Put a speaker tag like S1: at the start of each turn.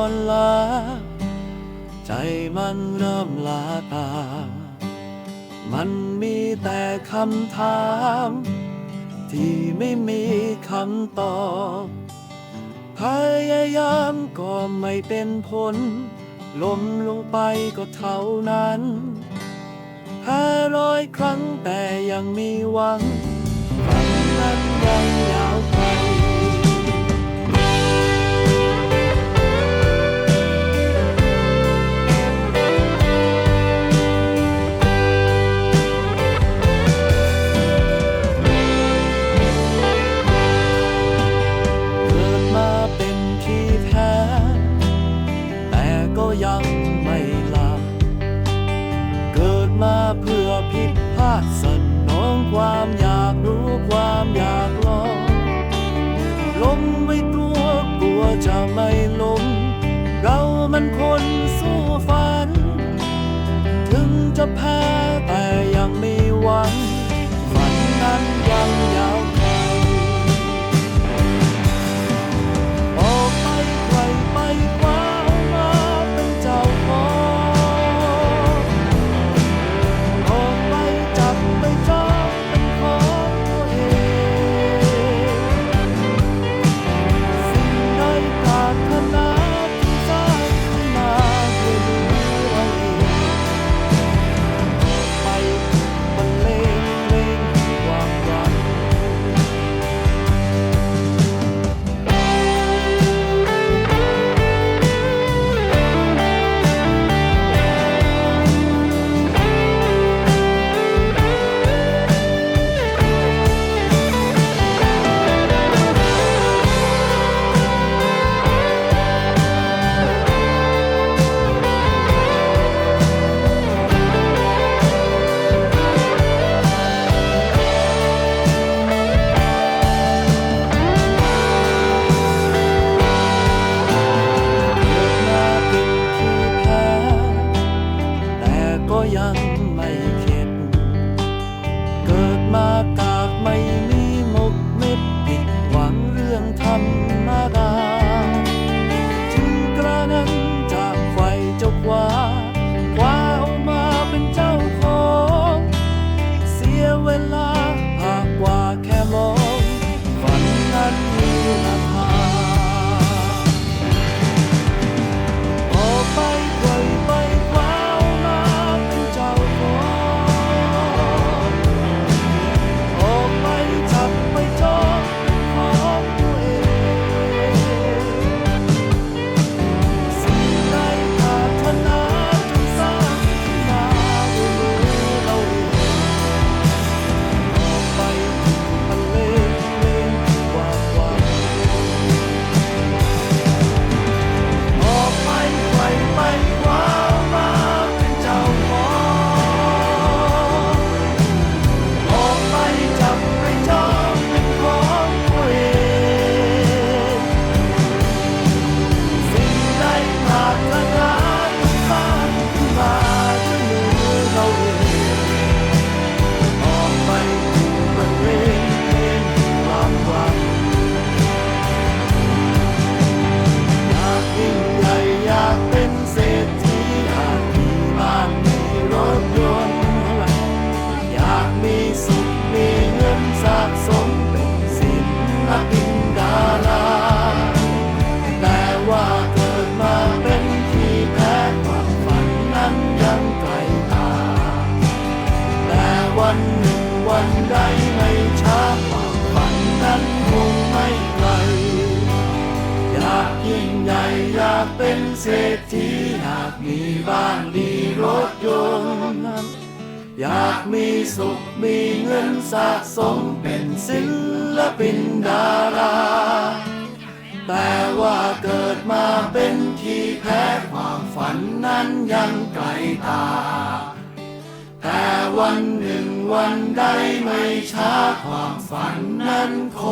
S1: อนลาใจมันเริ่มลาตา มันมีแต่คำถาม ที่ไม่มีคำตอบ พยายามก็ไม่เป็นผลล้มลงไปก็เท่านั้นห้าร้อยครั้งแต่ยังมีหวัง ดสนองความอยากรู้ความอยากลองล้มไม่กลัวกลัวจะไม่ล้มเรามันคนสู้ฝัน ถึงจะแพ้ ยั เศรษฐีอยากมีบ้านมีรถยนต์อยากมีสุขมีเงินสะสมเป็นศิลปินดารา แต่ว่าเกิดมาเป็นที่แพ้ความฝันนั้นยังไกลตา แต่วันหนึ่งวันใดไม่ช้าความฝันนั้นค